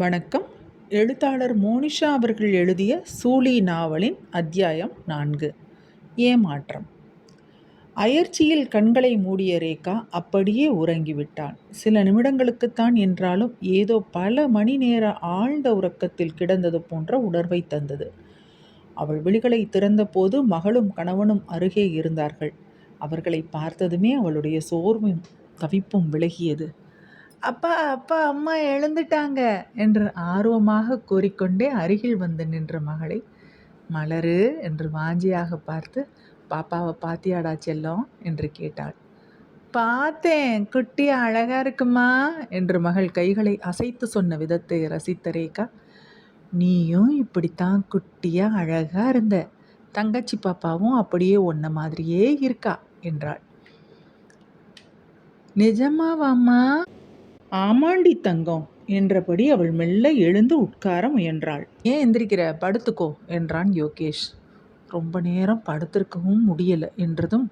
வணக்கம். எழுத்தாளர் மோனிஷா அவர்கள் எழுதிய சூலி நாவலின் அத்தியாயம் நான்கு. ஏமாற்றம். அயர்ச்சியில் கண்களை மூடிய ரேகா அப்படியே உறங்கிவிட்டாள் சில நிமிடங்களுக்குத்தான் என்றாலும் ஏதோ பல மணி நேர ஆழ்ந்த உறக்கத்தில் கிடந்தது போன்ற உணர்வை தந்தது. அவள் விழிகளை திறந்தபோது மகளும் கணவனும் அருகே இருந்தார்கள். அவர்களை பார்த்ததுமே அவளுடைய சோர்வும் தவிப்பும் விலகியது. அப்பா அப்பா அம்மா எழுந்துட்டாங்க என்று ஆர்வமாக கூறிக்கொண்டே அருகில் வந்து நின்ற மகளை மலரு என்று வாஞ்சியாக பார்த்து பாப்பாவை பாத்தியாடா செல்லம் என்று கேட்டாள். பார்த்தேன் குட்டியா அழகா இருக்குமா என்று மகள் கைகளை அசைத்து சொன்ன விதத்தை ரசித்த ரேகா நீயும் இப்படித்தான் குட்டியா அழகா இருந்த தங்கச்சி பாப்பாவும் அப்படியே ஒன்ன மாதிரியே இருக்கா என்றாள். நிஜமாவாம்மா? ஆமாண்டி தங்கம் என்றபடி அவள் மெல்ல எழுந்து உட்கார முயன்றாள். ஏன் எந்திரிக்கிற? படுத்துக்கோ என்றான் யோகேஷ். ரொம்ப நேரம் படுத்திருக்கவும் முடியல என்றதும்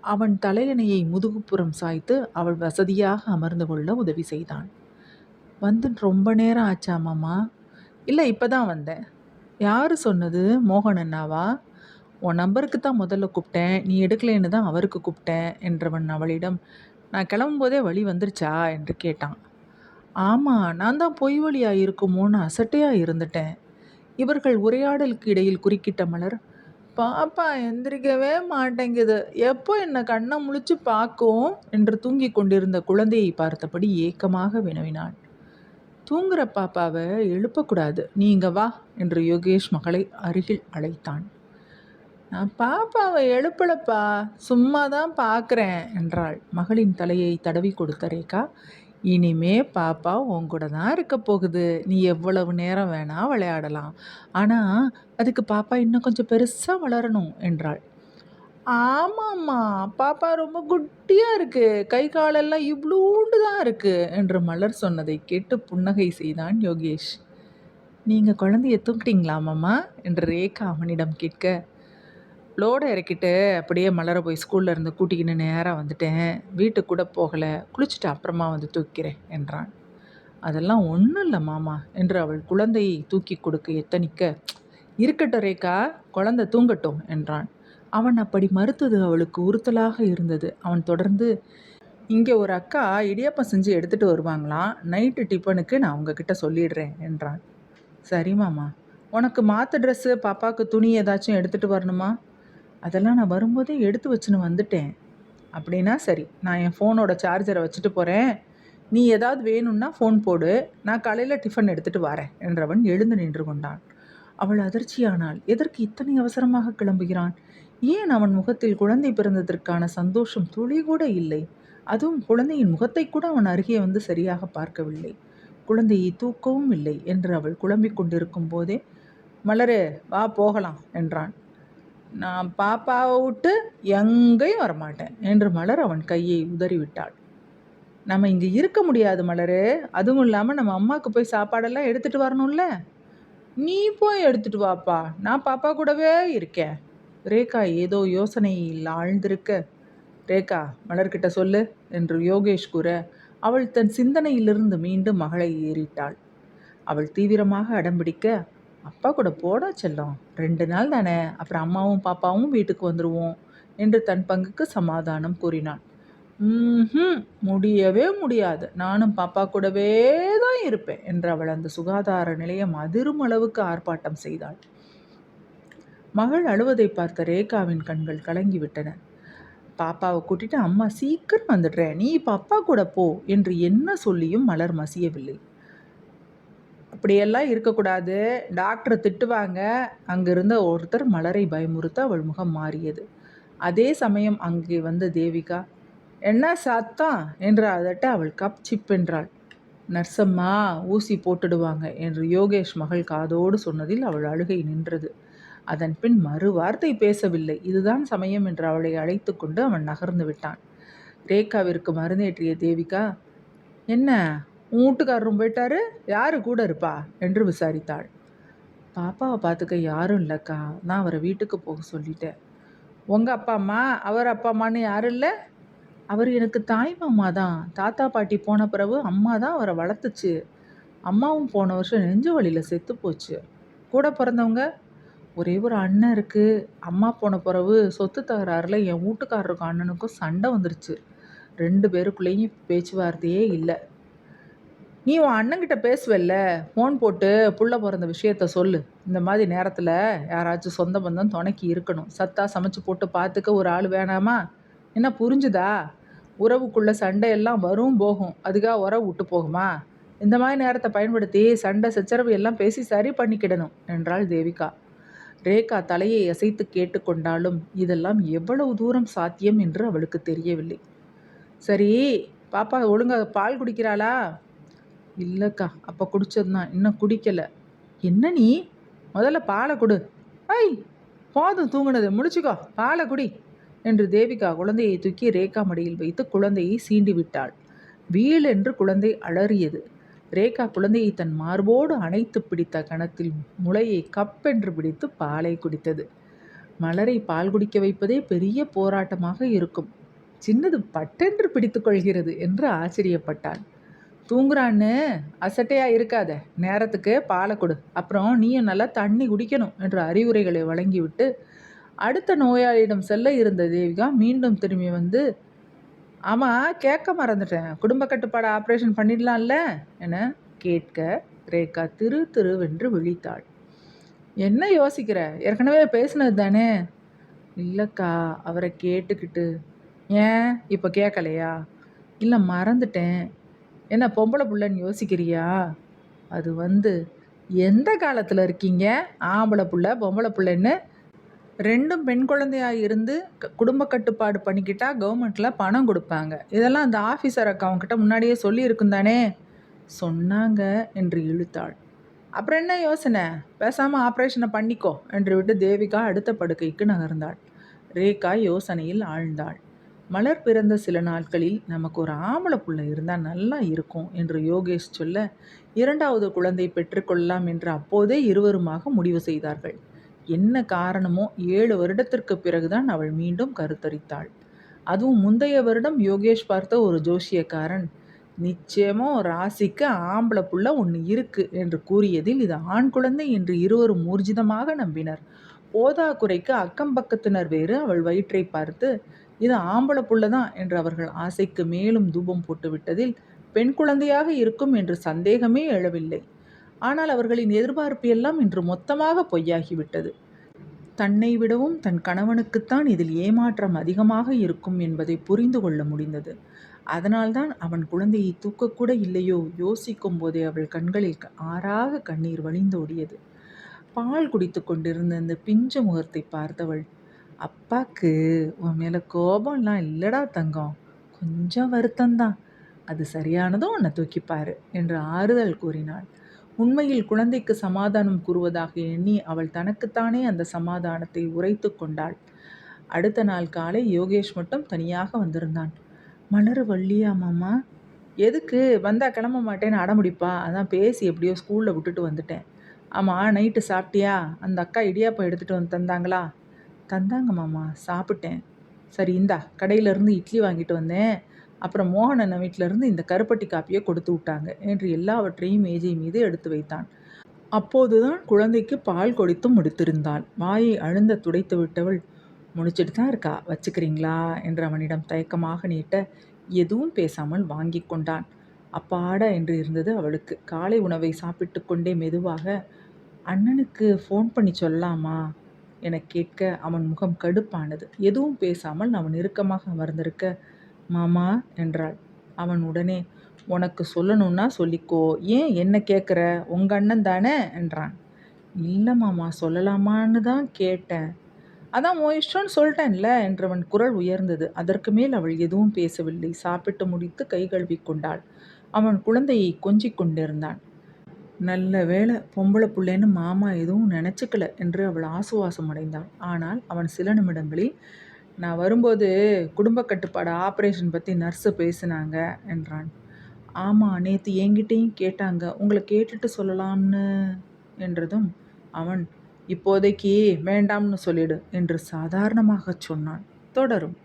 அவன் தலையணையை முதுகுப்புறம் சாய்த்து அவள் வசதியாக அமர்ந்து கொள்ள உதவி செய்தான். வந்து ரொம்ப நேரம் ஆச்சாமாம்மா இல்லை இப்போ தான் வந்தேன். யார் சொன்னது? மோகன் அண்ணாவா? உன் நம்பருக்கு தான் முதல்ல கூப்பிட்டேன். நீ எடுக்கலைன்னு தான் அவருக்கு கூப்பிட்டேன் என்றவன் அவளிடம் நான் கிளம்பும்போதே வழி வந்துருச்சா? என்று கேட்டான். ஆமாம் நான் தான் பொய் வழியாக இருக்குமோன்னு அசட்டையாக இருந்துட்டேன். இவர்கள் உரையாடலுக்கு இடையில் குறுக்கிட்ட மலர் பாப்பா எந்திரிக்கவே மாட்டேங்குது. எப்போ என்னை கண்ணை முழிச்சு பார்க்கும்? என்று தூங்கி கொண்டிருந்த குழந்தையை பார்த்தபடி ஏக்கமாக வினவினான் தூங்குற பாப்பாவை எழுப்பக்கூடாது. நீங்க வா என்று யோகேஷ் மகளை அருகில் அழைத்தான். நான் பாப்பாவை எழுப்பலப்பா. சும்மா தான் பார்க்குறேன் என்றாள். மகளின் தலையை தடவி கொடுத்த ரேகா இனிமே பாப்பா உன் கூட தான் இருக்க போகுது. நீ எவ்வளவு நேரம் வேணால் விளையாடலாம். ஆனால் அதுக்கு பாப்பா இன்னும் கொஞ்சம் பெருசாக வளரணும் என்றாள். ஆமாம்மா பாப்பா ரொம்ப குட்டியாக இருக்குது கை காலெல்லாம் இவ்வளோண்டு தான் இருக்குது என்று மலர் சொன்னதை கேட்டு புன்னகை செய்தான் யோகேஷ். நீங்கள் குழந்தைய தூக்கிட்டீங்களாமாம்மா என்று ரேகா அவனிடம் கேட்க லோடை இறக்கிட்டு அப்படியே மலர போய் ஸ்கூலில் இருந்து கூட்டிக்கின்னு நேராக வந்துட்டேன். வீட்டுக்கு கூட போகலை. குளிச்சுட்டு அப்புறமா வந்து தூக்கிறேன் என்றான். அதெல்லாம் ஒன்றும் இல்லை மாமா என்று அவள் குழந்தையை தூக்கி கொடுக்க எத்தனிக்க இருக்கட்டும் ரேகா குழந்தை தூங்கட்டும் என்றான். அவன் அப்படி மறுத்தது அவளுக்கு உறுத்தலாக இருந்தது. அவன் தொடர்ந்து இங்கே ஒரு அக்கா இடியாப்பம் செஞ்சு எடுத்துகிட்டு வருவாங்களாம். நைட்டு டிஃபனுக்கு நான் உங்ககிட்ட சொல்லிடுறேன் என்றான். சரி மாமா. உனக்கு மாற்று ட்ரெஸ்ஸு பாப்பாவுக்கு துணி ஏதாச்சும் எடுத்துகிட்டு வரணுமா? அதெல்லாம் நான் வரும்போதே எடுத்து வச்சுன்னு வந்துட்டேன். அப்படின்னா சரி நான் என் ஃபோனோட சார்ஜரை வச்சுட்டு போகிறேன் நீ ஏதாவது வேணும்னா ஃபோன் போடு. நான் காலையில் டிஃபன் எடுத்துகிட்டு வரேன் என்றவன் எழுந்து நின்று கொண்டான். அவள் அதிர்ச்சியானாள். எதற்கு இத்தனை அவசரமாக கிளம்புகிறான்? ஏன் அவன் முகத்தில் குழந்தை பிறந்ததற்கான சந்தோஷம் துளி கூட இல்லை. அதுவும் குழந்தையின் முகத்தை கூட அவன் அருகே வந்து சரியாக பார்க்கவில்லை. குழந்தையை தூக்கவும் இல்லை என்று அவள் குழம்பிக் கொண்டிருக்கும் போதே மலரே வா போகலாம் என்றான். நான் பாப்பாவை விட்டு எங்கேயும் வரமாட்டேன் என்று மலர் அவன் கையை உதறிவிட்டாள். நம்ம இங்கே இருக்க முடியாது மலரு. அதுவும் இல்லாமல் நம்ம அம்மாவுக்கு போய் சாப்பாடெல்லாம் எடுத்துகிட்டு வரணும்ல. நீ போய் எடுத்துகிட்டு வாப்பா. நான் பாப்பா கூடவே இருக்கேன். ரேகா ஏதோ யோசனையில் ஆழ்ந்திருக்க. ரேகா மலர்கிட்ட சொல்லு என்று யோகேஷ் கூற அவள் தன் சிந்தனையிலிருந்து மீண்டும் மகளை ஏறிட்டாள். அவள் தீவிரமாக அடம்பிடிக்க அப்பா கூட போடா செல்லம். ரெண்டு நாள் தானே. அப்புறம் அம்மாவும் பாப்பாவும் வீட்டுக்கு வந்துடுவோம் என்று தன் பங்குக்கு சமாதானம் கூறினான். ம் முடியவே முடியாது. நானும் பாப்பா கூடவே தான் இருப்பேன் என்று அவள் அந்த சுகாதார நிலையம் அதிரும் அளவுக்கு ஆர்ப்பாட்டம் செய்தாள். மகள் அழுவதை பார்த்த ரேகாவின் கண்கள் கலங்கிவிட்டன. பாப்பாவை கூட்டிட்டு அம்மா சீக்கிரம் வந்துடுறேன். நீ இப்போ அப்பா கூட போ என்று என்ன சொல்லியும் மலர் மசியவில்லை. அப்படியெல்லாம் இருக்கக்கூடாது. டாக்டரை திட்டுவாங்க. அங்கிருந்த ஒருத்தர் மலரை பயமுறுத்த அவள் முகம் மாறியது. அதே சமயம் அங்கே வந்த தேவிகா என்ன சத்தம் என்று அதட்ட அவள் கப் சிப்பென்றாள் நர்சம்மா ஊசி போட்டுடுவாங்க என்று யோகேஷ் மகள் காதோடு சொன்னதில் அவள் அழுகை நின்றது. அதன் பின் மறு வார்த்தை பேசவில்லை. இதுதான் சமயம் என்று அவளை அழைத்து கொண்டு அவன் நகர்ந்து விட்டான். ரேகாவிற்கு மருந்தேற்றிய தேவிகா என்ன? உன் வீட்டுக்காரரும் போயிட்டாரு. யாரு கூட இருப்பா? என்று விசாரித்தாள். பாப்பாவை பார்த்துக்க யாரும் இல்லைக்கா. நான் அவரை வீட்டுக்கு போக சொல்லிட்டேன். உங்கள் அப்பா அம்மா அவர் அப்பா அம்மான்னு யாரும் இல்லை? அவர் எனக்கு தாய் மாமா தான். தாத்தா பாட்டி போன பிறகு அம்மா தான் அவரை வளர்த்துச்சு. அம்மாவும் போன வருஷம் நெஞ்சு வழியில் செத்து போச்சு. கூட பிறந்தவங்க? ஒரே ஒரு அண்ணன் இருக்குது அம்மா போன பிறகு சொத்து தகராறில் என் வீட்டுக்காரருக்கும் அண்ணனுக்கும் சண்டை வந்துருச்சு. ரெண்டு பேருக்குள்ளேயும் பேச்சுவார்த்தையே இல்லை. நீ உன் அண்ணங்கிட்ட பேசுவல்ல? ஃபோன் போட்டு புள்ள பிறந்த விஷயத்த சொல்லு. இந்த மாதிரி நேரத்தில் யாராச்சும் சொந்த பந்தம் துணைக்கி இருக்கணும். சத்தா சமைச்சு போட்டு பார்த்துக்க ஒரு ஆள் வேணாமா? என்ன புரிஞ்சுதா? உறவுக்குள்ள சண்டையெல்லாம் வரும் போகும். அதுக்காக உறவு விட்டு போகுமா? இந்த மாதிரி நேரத்தை பயன்படுத்தி சண்டை சச்சரவு எல்லாம் பேசி சரி பண்ணிக்கிடணும் என்றாள் தேவிகா. ரேகா தலையை அசைத்து கேட்டுக்கொண்டாலும் இதெல்லாம் எவ்வளவு தூரம் சாத்தியம் என்று அவளுக்கு தெரியவில்லை. சரி பாப்பா ஒழுங்காக பால் குடிக்கிறாளா? இல்லைக்கா அப்போ குடிச்சதுதான். இன்னும் குடிக்கலை. என்ன நீ? முதல்ல பாலை கொடு. ஐய் போதும் தூங்கினது முடிச்சுக்கோ. பாலை குடி என்று தேவிகா குழந்தையை தூக்கி ரேகா மடியில் வைத்து குழந்தையை சீண்டி விட்டாள். வீல் என்று குழந்தை அலறியது. ரேகா குழந்தையை தன் மார்போடு அணைத்து பிடித்த கணத்தில் முளையை கப்பென்று பிடித்து பாலை குடித்தது. மலரை பால் குடிக்க வைப்பதே பெரிய போராட்டமாக இருக்கும். சின்னது பட்டென்று பிடித்துக்கொள்கிறது என்று ஆச்சரியப்பட்டான் தூங்குறான்னு அசட்டையா இருக்காத. நேரத்துக்கு பாலை கொடு. அப்புறம் நீயும் நல்லா தண்ணி குடிக்கணும் என்ற அறிவுரைகளை வழங்கிவிட்டு அடுத்த நோயாளியிடம் செல்ல இருந்த தேவிகா மீண்டும் திரும்பி வந்து ஆமாம் கேட்க மறந்துட்டேன். குடும்ப கட்டுப்பாடு ஆப்ரேஷன் பண்ணிடலாம்ல? என கேட்க ரேகா திரு திருவென்று விழித்தாள். என்ன யோசிக்கிற? ஏற்கனவே பேசினது தானே? இல்லைக்கா அவரை கேட்டுக்கிட்டு ஏன்? இப்போ கேட்கலையா? இல்லை மறந்துட்டேன். என்ன பொம்பளை புள்ளன்னு யோசிக்கிறியா? அது வந்து எந்த காலத்தில் இருக்கீங்க? ஆம்பளை புள்ள பொம்பளை புள்ளைன்னு? ரெண்டும் பெண் குழந்தையாக இருந்து குடும்ப கட்டுப்பாடு பண்ணிக்கிட்டால் கவர்மெண்ட்டில் பணம் கொடுப்பாங்க. இதெல்லாம் அந்த ஆஃபீஸர் அக்கா அவங்ககிட்ட முன்னாடியே சொல்லியிருக்கும் தானே? சொன்னாங்க என்று இழுத்தாள். அப்புறம் என்ன யோசனை? பேசாமல் ஆப்ரேஷனை பண்ணிக்கோ என்று விட்டு தேவிகா அடுத்த படுக்கைக்கு நகர்ந்தாள். ரேகா யோசனையில் ஆழ்ந்தாள். மலர் பிறந்த சில நாட்களில் நமக்கு ஒரு ஆம்பளை புள்ள இருந்தால் நல்லா இருக்கும் என்று யோகேஷ் சொல்ல இரண்டாவது குழந்தை பெற்றுக்கொள்ளலாம் என்று அப்போதே இருவருமாக முடிவு செய்தார்கள். என்ன காரணமோ ஏழு வருடத்திற்கு பிறகுதான் அவள் மீண்டும் கருத்தரித்தாள். அதுவும் முந்தைய வருடம் யோகேஷ் பார்த்த ஒரு ஜோஷியக்காரன் நிச்சயமோ ராசிக்கு ஆம்பளை புள்ள ஒன்று இருக்கு என்று கூறியதில் இது ஆண் குழந்தை என்று இருவரும் ஊர்ஜிதமாக நம்பினர். போதாக்குறைக்கு அக்கம் பக்கத்தினர் வேறு. அவள் வயிற்றை பார்த்து இது ஆம்பளை புள்ளதான் என்று அவர்கள் ஆசைக்கு மேலும் தூபம் போட்டுவிட்டதில் பெண் குழந்தையாக இருக்கும் என்று சந்தேகமே எழவில்லை. ஆனால் அவர்களின் எதிர்பார்ப்பு எல்லாம் இன்று மொத்தமாக பொய்யாகிவிட்டது. தன்னை விடவும் தன் கணவனுக்குத்தான் இதில் ஏமாற்றம் அதிகமாக இருக்கும் என்பதை புரிந்து கொள்ள முடிந்தது. அதனால்தான் அவன் குழந்தையை தூக்கக்கூட இல்லையோ? யோசிக்கும் போதே அவள் கண்களில் ஆறாக கண்ணீர் வழிந்தோடியது. பால் குடித்து கொண்டிருந்த அந்த பிஞ்சு முகத்தை பார்த்தவள் அப்பாக்கு உன் மேலே கோபம்லாம் இல்லடா தங்கம். கொஞ்சம் வருத்தம்தான். அது சரியானதும் உன்னை தூக்கிப்பாரு என்று ஆறுதல் கூறினாள். உண்மையில் குழந்தைக்கு சமாதானம் கூறுவதாக எண்ணி அவள் தனக்குத்தானே அந்த சமாதானத்தை உரைத்து கொண்டாள். அடுத்த நாள் காலை யோகேஷ் மட்டும் தனியாக வந்திருந்தான். மலர் வள்ளியா மாமா? எதுக்கு? வந்தா கிளம்ப மாட்டேன்னு அடமுடிப்பா. அதான் பேசி எப்படியோ ஸ்கூலில் விட்டுட்டு வந்துட்டேன். ஆமாம் நைட்டு சாப்பிட்டியா? அந்த அக்கா இடியாப்பம் எடுத்துகிட்டு வந்து தந்தாங்களா? தந்தாங்க மாமா சாப்பிட்டேன். சரி இந்தா கடையிலேருந்து இட்லி வாங்கிட்டு வந்தேன். அப்புறம் மோகன் வீட்டிலிருந்து இந்த கருப்பட்டி காப்பியை கொடுத்து விட்டாங்க என்று எல்லாவற்றையும் மேஜை மீது எடுத்து வைத்தான். அப்போதுதான் குழந்தைக்கு பால் கொடுத்து முடித்திருந்தாள். வாயை அழுந்த துடைத்து விட்டவள் முடிச்சிட்டு தான் இருக்கா? வச்சுக்கிறீங்களா? என்று அவனிடம் தயக்கமாக நீட்ட எதுவும் பேசாமல் வாங்கி கொண்டான். அப்பாடா என்று இருந்தது அவளுக்கு. காலை உணவை சாப்பிட்டு கொண்டே மெதுவாக அண்ணனுக்கு ஃபோன் பண்ணி சொல்லலாமா? என கேட்க அவன் முகம் கடுப்பானது. எதுவும் பேசாமல் அவன் நெருக்கமாக அமர்ந்திருக்க மாமா என்றாள். அவன் உடனே உனக்கு சொல்லணும்னா சொல்லிக்கோ. ஏன் என்ன கேட்குற உங்க அண்ணன் தானே? என்றான். இல்லை மாமா சொல்லலாமான்னு தான் கேட்டேன். அதான் உன் இஷ்டம்னு சொல்லிட்டேன்ல என்றவன் குரல் உயர்ந்தது. அதற்கு மேல் அவள் எதுவும் பேசவில்லை. சாப்பிட்டு முடித்து கை கழுவி கொண்டாள். அவன் குழந்தையை கொஞ்சிக் கொண்டிருந்தான். நல்ல வேலை பொம்பளை புள்ளேன்னு மாமா எதுவும் நினச்சிக்கல என்று அவள் ஆசுவாசம் அடைந்தாள். ஆனால் அவன் சில நிமிடங்களில் நான் வரும்போது குடும்ப கட்டுப்பாடு ஆப்ரேஷன் பற்றி நர்ஸு பேசினாங்க என்றான். ஆமாம் நேற்று என்கிட்டேயும் கேட்டாங்க. உங்களை கேட்டுட்டு சொல்லலாம்னு என்றதும் அவன் இப்போதைக்கு வேண்டாம்னு சொல்லிடு என்று சாதாரணமாக சொன்னான். தொடரும்.